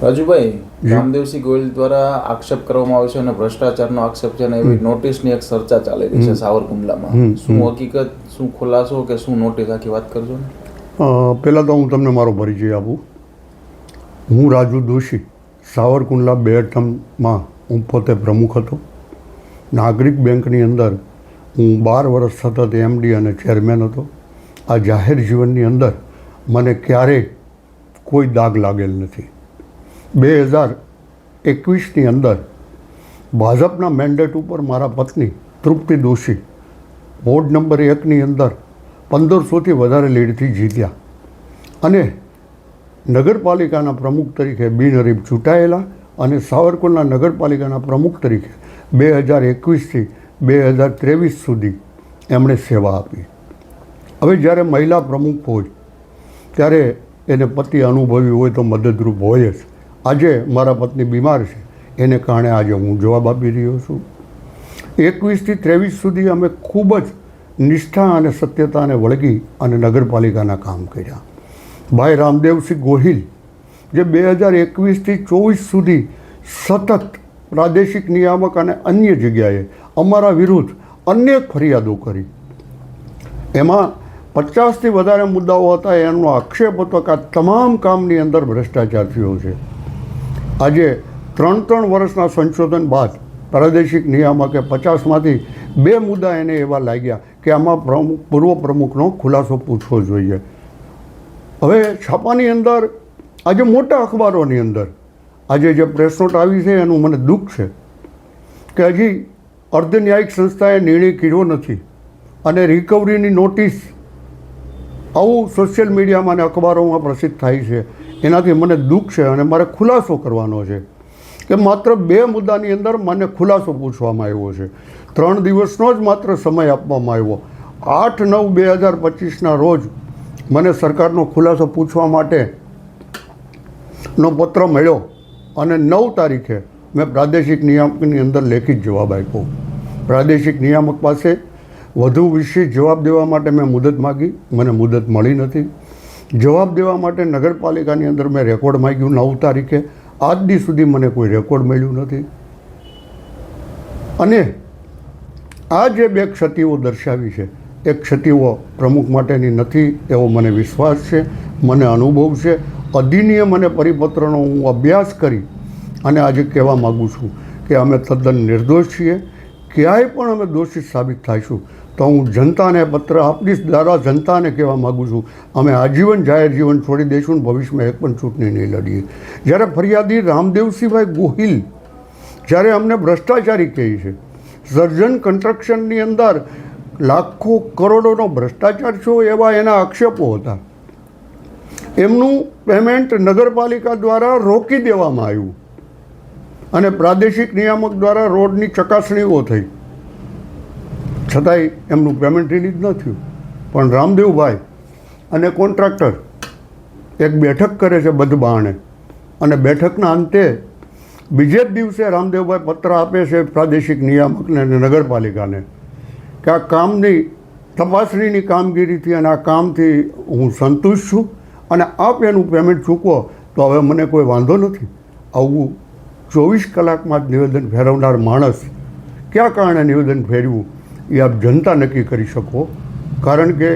રાજુભાઈ રામદેવસિંહ ગોયલ દ્વારા આક્ષેપ કરવામાં આવ્યો છે અને ભ્રષ્ટાચારનો આક્ષેપ છે અને એવી નોટિસની એક ચર્ચા ચાલી રહી છે સાવરકુંડલામાં. શું હકીકત શું ખુલાસો કે શું નોટિસ આખી વાત કરજો ને? પહેલાં તો હું તમને મારો પરિચય આપું. હું રાજુ દોશી સાવરકુંડલા બે ટર્મમાં હું પોતે પ્રમુખ હતો. નાગરિક બેંકની અંદર હું બાર વર્ષ સતત એમડી અને ચેરમેન હતો. આ જાહેર જીવનની અંદર મને ક્યારેય કોઈ દાગ લાગેલ નથી. બે હજાર એકવીસની અંદર ભાજપના મેન્ડેટ ઉપર મારા પત્ની તૃપ્તિ દોશી, વોર્ડ નંબર એકની અંદર પંદરસોથી વધારે લીડથી જીત્યા. અને નગરપાલિકાના પ્રમુખ તરીકે બિનહરીફ ચૂંટાયેલા અને સાવરકુંડલા નગરપાલિકાના પ્રમુખ તરીકે બે હજાર એકવીસથી બે હજાર ત્રેવીસ સુધી એમણે સેવા આપી. હવે જ્યારે મહિલા પ્રમુખ હોય, ત્યારે એને પતિ અનુભવી હોય તો મદદરૂપ હોય જ. આજે મારા પત્ની બીમાર છે. એને કારણે આજે હું જવાબ આપી રહ્યો છું. એકવીસથી ત્રેવીસ સુધી અમે ખૂબ જ નિષ્ઠા અને સત્યતાને વળગી અને નગરપાલિકાના કામ કર્યા. ભાઈ રામદેવસિંહ ગોહિલ, જે બે હજાર એકવીસથી ચોવીસ સુધી સતત પ્રાદેશિક નિયામક અને અન્ય જગ્યાએ અમારા વિરુદ્ધ અનેક ફરિયાદો કરી. એમાં પચાસથી વધારે મુદ્દાઓ હતા. એનો આક્ષેપ હતો કે આ તમામ કામની અંદર ભ્રષ્ટાચાર થયો છે. આજે ત્રણ ત્રણ વર્ષના સંશોધન બાદ પ્રાદેશિક નિયામકે પચાસમાંથી બે મુદ્દા એને એવા લાગ્યા કે આમાં પ્રમુખ પૂર્વ પ્રમુખનો ખુલાસો પૂછવો જોઈએ. હવે છાપાની અંદર, આજે મોટા અખબારોની અંદર, આજે જે પ્રેસ નોટ આવી છે એનું મને દુઃખ છે કે હજી અર્ધ ન્યાયિક સંસ્થાએ નિર્ણય કર્યો નથી અને રિકવરીની નોટિસ આવું સોશિયલ મીડિયામાં અને અખબારોમાં પ્રસિદ્ધ થાય છે. એનાથી મને દુઃખ છે અને મારે ખુલાસો કરવાનો છે કે માત્ર બે મુદ્દાની અંદર મને ખુલાસો પૂછવામાં આવ્યો છે. ત્રણ દિવસનો જ માત્ર સમય આપવામાં આવ્યો. આઠ નવ બે હજાર પચીસના રોજ મને સરકારનો ખુલાસો પૂછવા માટે નો પત્ર મળ્યો અને નવ તારીખે મેં પ્રાદેશિક નિયામકની અંદર લેખિત જવાબ આપ્યો. પ્રાદેશિક નિયામક પાસે વધુ વિશેષ જવાબ દેવા માટે મેં મુદત માગી. મને મુદત મળી નથી. જવાબ દેવા માટે નગરપાલિકાની અંદર મેં રેકોર્ડ માગ્યું નવ તારીખે. આજ દી સુધી મને કોઈ રેકોર્ડ મળ્યું નથી. અને આ જે બે ક્ષતિઓ દર્શાવી છે, એ ક્ષતિઓ પ્રમુખ માટેની નથી એવો મને વિશ્વાસ છે, મને અનુભવ છે. અધિનિયમ અને પરિપત્રનો હું અભ્યાસ કરી અને આજે કહેવા માગું છું કે અમે તદ્દન નિર્દોષ છીએ. ક્યાંય પણ અમે દોષિત સાબિત થાઈશું. તો હું જનતાને પત્ર આપની દ્વારા જનતાને કહેવા માગું છું, અમે આજીવન, જાહેર જીવન છોડી દઈશું ભવિષ્યમાં એક પણ ચૂંટણી નહીં લડીએ. જ્યારે ફરિયાદી રામદેવસિંહભાઈ ગોહિલ, જ્યારે અમને ભ્રષ્ટાચારી કહે છે, સર્જન કન્સ્ટ્રક્શનની અંદર લાખો કરોડોનો ભ્રષ્ટાચાર છો એવા એના આક્ષેપો હતા. એમનું પેમેન્ટ નગરપાલિકા દ્વારા રોકી દેવામાં આવ્યું. અને પ્રાદેશિક નિયામક દ્વારા રોડની ચકાસણીઓ થઈ. છતાંય એમનું પેમેન્ટ રિલીઝ ન થયું. પણ રામદેવભાઈ અને કોન્ટ્રાક્ટર એક બેઠક કરે છે બધબાણે અને બેઠકના અંતે બીજે જ દિવસે રામદેવભાઈ પત્ર આપે છે પ્રાદેશિક નિયામકને અને નગરપાલિકાને કે આ કામની તપાસણીની કામગીરીથી અને આ કામથી હું સંતુષ્ટ છું અને આપ એનું પેમેન્ટ ચૂકવો તો હવે મને કોઈ વાંધો નથી. આવું ચોવીસ કલાકમાં જ નિવેદન ફેરવનાર માણસ ક્યાં કારણે નિવેદન ફેરવ્યું? એ આપ જનતા નક્કી કરી શકો. કારણ કે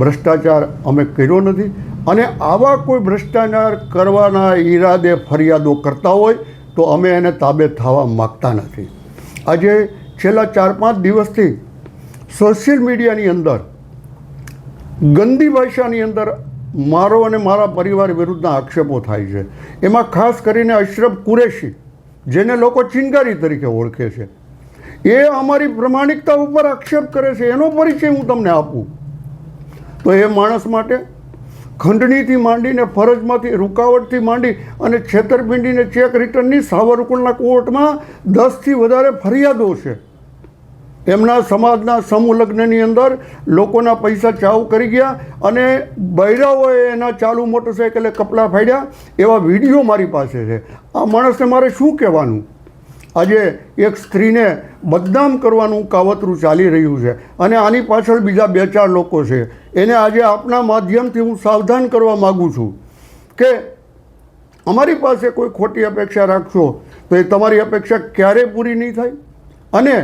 ભ્રષ્ટાચાર અમે કર્યો નથી અને આવા કોઈ ભ્રષ્ટાચાર કરવાના ઈરાદે ફરિયાદો કરતા હોય તો અમે એને તાબે થવા માગતા નથી. આજે છેલ્લા ચાર પાંચ દિવસથી સોશિયલ મીડિયાની અંદર, ગંદી ભાષાની અંદર મારો અને મારા પરિવાર વિરુદ્ધના આક્ષેપો થાય છે. એમાં ખાસ કરીને અશરફ કુરેશી, જેને લોકો ચિંગારી તરીકે ઓળખે છે. એ અમારી પ્રમાણિકતા ઉપર આક્ષેપ કરે છે, એનો પરિચય હું તમને આપું. તો એ માણસ માટે ખંડણીથી માંડીને ફરજમાંથી, રૂકાવટથી માંડી અને છેતરપિંડીને ચેક રિટર્નની સાવરકુંડલા કોર્ટમાં દસથી વધારે ફરિયાદો છે. એમના સમાજના સમૂહ લગ્નની અંદર લોકોના પૈસા ચાવ કરી ગયા અને બૈરાઓએ એના ચાલુ મોટરસાઇકલે કપડાં ફાડ્યા એવા વીડિયો મારી પાસે છે. આ માણસને મારે શું કહેવાનું? આજે એક સ્ત્રીને બદનામ કરવાનું કાવતરું ચાલી રહ્યું છે અને આની પાછળ બીજા બે ચાર લોકો છે. એને આજે આપના માધ્યમથી હું સાવધાન કરવા માગું છું કે અમારી પાસે કોઈ ખોટી અપેક્ષા રાખશો તો એ તમારી અપેક્ષા ક્યારેય પૂરી નહીં થાય? અને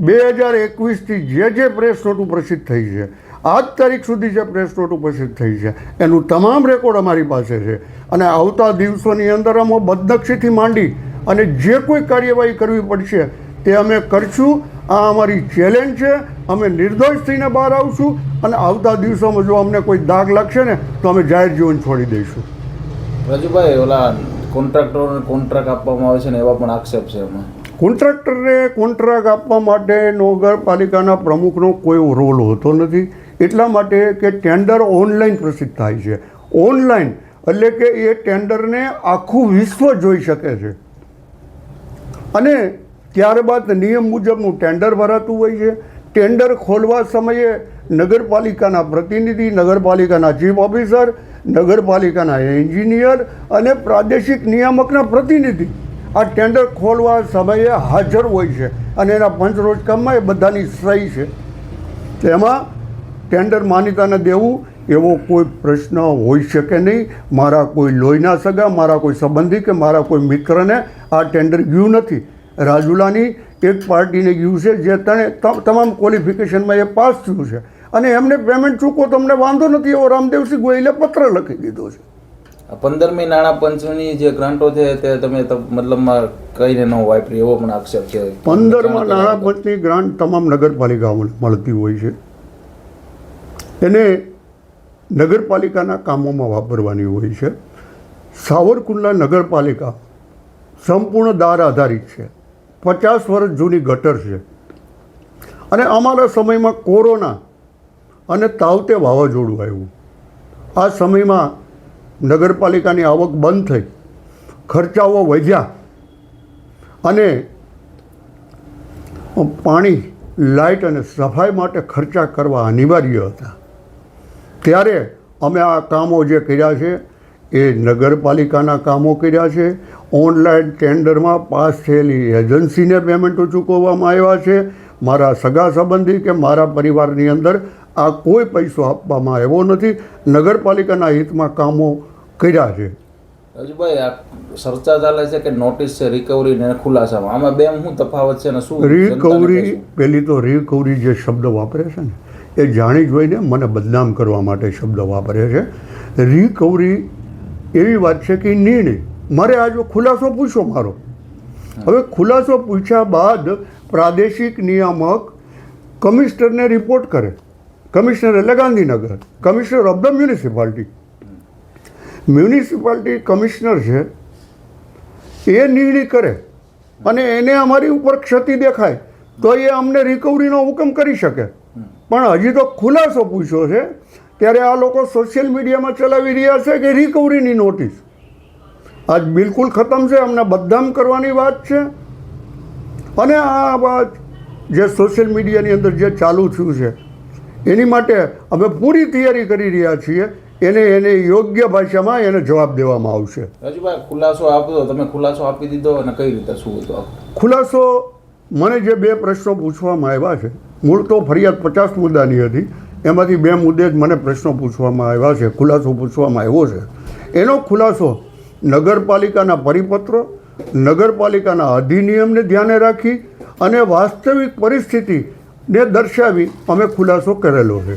બે હજાર એકવીસથી જે જે પ્રેસ નોટો પ્રસિદ્ધ થઈ છે, આજ તારીખ સુધી જે પ્રેસ નોટ પ્રસિદ્ધ થઈ છે, એનું તમામ રેકોર્ડ અમારી પાસે છે. અને આવતા દિવસોની અંદર અમે બદનક્ષીથી માંડી અને જે કોઈ કાર્યવાહી કરવી પડશે તે અમે કરશું. આ અમારી ચેલેન્જ છે. અમે નિર્દોષ થઈને બહાર આવશું અને આવતા દિવસોમાં જો અમને કોઈ દાગ લાગશે ને તો અમે જાહેર જીવન છોડી દઈશું. રાજુભાઈ ઓલા કોન્ટ્રાક્ટરોને કોન્ટ્રાક્ટ આપવામાં આવે છે ને એવા પણ આક્ષેપ છે એમાં. કોન્ટ્રાક્ટરને કોન્ટ્રાક્ટ આપવા માટે નગરપાલિકાના પ્રમુખનો કોઈ રોલ હોતો નથી. એટલા માટે કે ટેન્ડર ઓનલાઈન પ્રસિદ્ધ થાય છે. ઓનલાઈન એટલે કે એ ટેન્ડરને આખું વિશ્વ જોઈ શકે છે. અને ત્યારબાદ નિયમ મુજબનું ટેન્ડર ભરાતું હોય છે. ટેન્ડર ખોલવા સમયે નગરપાલિકાના પ્રતિનિધિ, નગરપાલિકાના ચીફ ઓફિસર નગરપાલિકાના એન્જિનિયર અને પ્રાદેશિક નિયામકના પ્રતિનિધિ આ ટેન્ડર ખોલવા સમયે હાજર હોય છે અને એના પંચરોજકામમાં એ બધાની સહી છે. તેમાં ટેન્ડર માન્યતાને દેવું એવો કોઈ પ્રશ્ન હોઈ શકે નહીં. મારા કોઈ લોહીના સગા મારા કોઈ સંબંધી કે મારા કોઈ મિત્રને આ ટેન્ડર ગયું નથી. રાજુલાની એક પાર્ટીને ગયું છે જે તણે તમામ ક્વોલિફિકેશનમાં એ પાસ થયું છે. અને એમને પેમેન્ટ ચૂકો તમને વાંધો નથી એવો રામદેવસિંહ ગોયલે પત્ર લખી દીધો છે. આ પંદરમી નાણાં પંચની જે ગ્રાન્ટો છે તે તમે મતલબમાં કઈને ન વાપરી એવો પણ આક્ષેપ છે. પંદરમાં નાણાં પંચની ગ્રાન્ટ તમામ નગરપાલિકાઓને મળતી હોય છે. એને નગરપાલિકાના કામોમાં વાપરવાની હોય છે. સાવરકુંડલા નગરપાલિકા સંપૂર્ણ દાર આધારિત છે. પચાસ વર્ષ જૂની ગટર છે. અને અમારા સમયમાં કોરોના અને તાવતે વાવાઝોડું આવ્યું. આ સમયમાં નગરપાલિકાની આવક બંધ થઈ. ખર્ચાઓ વધ્યા. અને પાણી, લાઇટ અને સફાઈ માટે ખર્ચા કરવા અનિવાર્ય હતા. ત્યારે અમે આ કામો જે કર્યા છે એ નગરપાલિકાના કામો કર્યા છે. ઓનલાઈન ટેન્ડરમાં પાસ થયેલી એજન્સીને પેમેન્ટો ચૂકવવામાં આવ્યા છે. મારા સગા સંબંધી કે મારા પરિવારની અંદર આ કોઈ પૈસો આપવામાં આવ્યો નથી. નગરપાલિકાના હિતમાં કામો કર્યા છે. હજુભાઈ આ ચર્ચા ચાલે છે કે નોટિસ છે રિકવરી ને ખુલાસામાં. આમાં બે શું તફાવત છે ને શું રિકવરી પેલી તો રિકવરી જે શબ્દ વાપરે છે ને એ જાણી જોઈને મને બદનામ કરવા માટે શબ્દ વાપરે છે. રિકવરી એવી વાત છે કે નિર્ણય મારે આ જો ખુલાસો પૂછો મારો. હવે ખુલાસો પૂછ્યા બાદ પ્રાદેશિક નિયામક કમિશનરને રિપોર્ટ કરે. કમિશનર એટલે Gandhinagar, commissioner of the municipality municipality commissioner છે. એ નિર્ણય કરે અને એને અમારી ઉપર ક્ષતિ દેખાય, તો એ અમને રિકવરીનો હુકમ કરી શકે. પણ હજી તો ખુલાસો પૂછ્યો છે ત્યારે આ લોકો સોશિયલ મીડિયામાં ચલાવી રહ્યા છે કે રિકવરીની નોટિસ આજ બિલકુલ ખતમ છે અમને બદનામ કરવાની વાત છે. અને આ વાત જે સોશિયલ મીડિયાની અંદર જે ચાલુ થયું છે એની માટે અમે પૂરી તૈયારી કરી રહ્યા છીએ એને એને યોગ્ય ભાષામાં એને જવાબ દેવામાં આવશે. રાજુભાઈ ખુલાસો આપો તમે ખુલાસો આપી દીધો અને કઈ રીતે શું ખુલાસો મને જે બે પ્રશ્નો પૂછવામાં આવ્યા છે મૂળ તો ફરિયાદ પચાસ મુદ્દાની હતી. એમાંથી બે મુદ્દે જ મને પ્રશ્નો પૂછવામાં આવ્યા છે, ખુલાસો પૂછવામાં આવ્યો છે. એનો ખુલાસો નગરપાલિકાના પરિપત્રો, નગરપાલિકાના અધિનિયમને ધ્યાને રાખી અને વાસ્તવિક પરિસ્થિતિને દર્શાવી અમે ખુલાસો કરેલો છે.